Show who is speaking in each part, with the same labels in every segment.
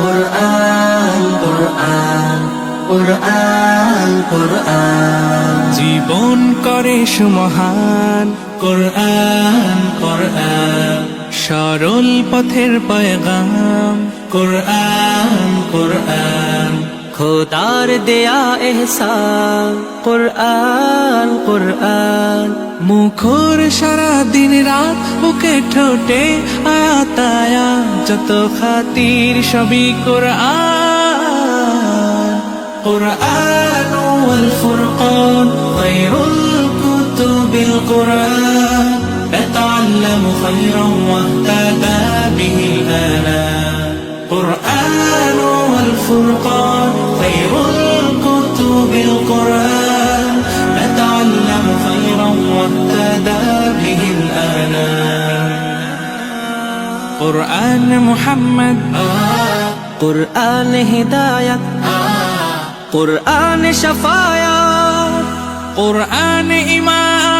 Speaker 1: কোরআন কোরআন কোরআন কোরআন
Speaker 2: জীবন করে সুমহান
Speaker 1: কোরআন কোরআন
Speaker 2: সরল পথের পয়গাম
Speaker 1: কোরআন কোরআন
Speaker 3: খোদার দেয়া এহসান কুরআন কুরআন
Speaker 2: মুখর সারা দিন রাত বুকে ঠোঁটে আয়াতায়া যত খাতির সবই কোরআন
Speaker 1: قرآن والفرقان خير الكتب القرآن نتعلم خيرا واهتدى به الآنام قرآن والفرقان خير الكتب القرآن نتعلم خيرا واهتدى به
Speaker 2: الآلام.
Speaker 1: قرآن محمد آه. قرآن هداية آه. قرآن شفايا قرآن إيمان.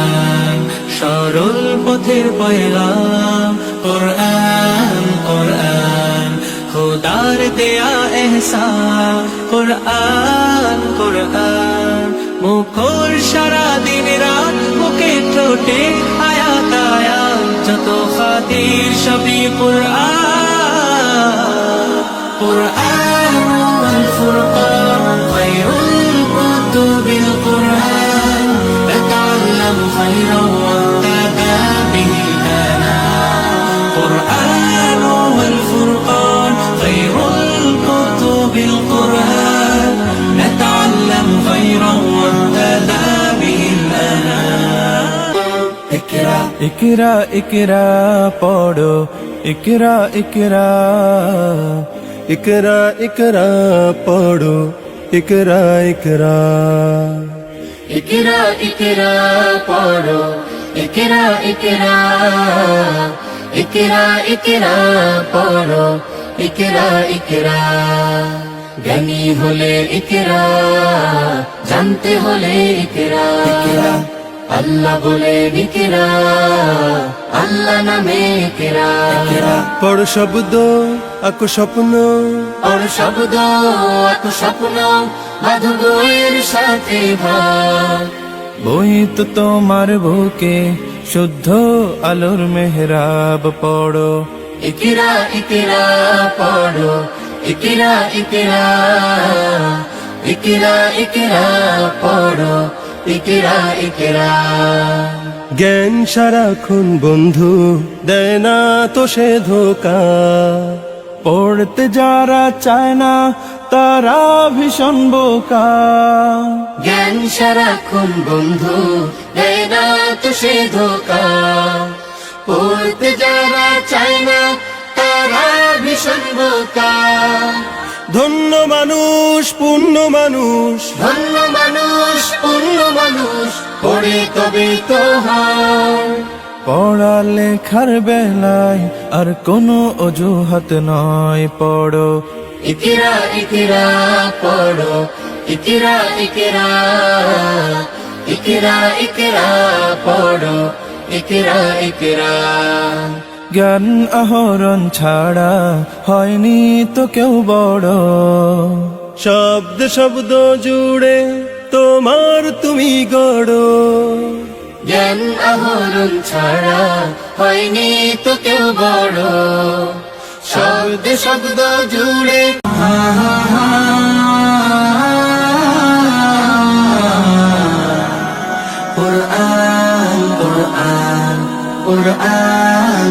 Speaker 1: সরল পথের পয়গাম, কোরআন কোরআন, খোদার দেয়া এহসান, কোরআন কোরআন, মুখর সারা দিন রাত মুখে ঠোঁটে আয়া তায়া যত খাতির সবই কোরআন। কোরআন ফুরকান খৈরুল কুতুবিল কোরআন তাআল্লাম খৈরা
Speaker 2: একেরা একেরা পড়ো। একেরা একেরা
Speaker 4: একরা একরা পড়ো। একরা একরা
Speaker 1: একরা একরা পড়ো। একরা একরা একরা একরা পড়ো। একরা একরা জ্ঞানী হলে একরা জানতে হলে একরা একরা আল্লাহ বলে ইকরা আল্লাহ নামে
Speaker 4: পড় শব্দ আকু স্বপ্ন।
Speaker 1: ওর শব্দ এক স্বপ্ন বাধু বইয়ের সাথে
Speaker 2: বই তো তোমার বুকে শুদ্ধ আলোর মেহরাব পড়ো।
Speaker 1: ইকিরা ইকিরা পড়ো। ইকিরা ইকিরা ইকিরা ইকিরা পড়ো। ইকিরা ইকিরা।
Speaker 4: জ্ঞান সারাক্ষণ বন্ধু দেয় না তো সে ধোকা।
Speaker 2: পড়তে যারা চায় না তারা ভীষণ বোকা।
Speaker 1: জ্ঞান সারাক্ষণ বন্ধু দেয় না তো সে ধোকা। পড়তে যারা চায় না তারা ভীষণ বোকা।
Speaker 4: ধন্য মানুষ পূর্ণ মানুষ।
Speaker 1: ধন্য মানুষ পূর্ণ মানুষ পড়ে তবে তো
Speaker 2: পড়া লেখার বেলায় আর কোনো অজুহাত নয় পড়ো।
Speaker 1: ইকিরা ইকিরা পড়ো। ইকিরা ইকিরা
Speaker 3: ইকরা ইকরা পড়ো। ইকরা ইকরা
Speaker 1: জ্ঞান আহরণ ছাড়া হয়নি তো কেউ বড়।
Speaker 4: শব্দ শব্দ জুড়ে তোমার তুমি গড়।
Speaker 3: জ্ঞান আহরণ ছাড়া হয়নি তো কেউ বড়। শব্দ শব্দ জুড়ে
Speaker 5: কোরআন কোরআন কোরআন।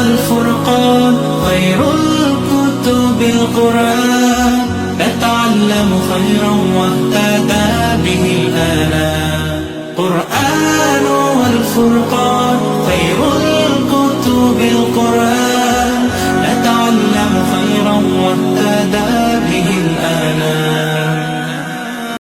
Speaker 1: والفرقان خير الكتب القرآن. نتعلم خيرا واهتدى به الآلام. قرآن والفرقان خير الكتب القرآن.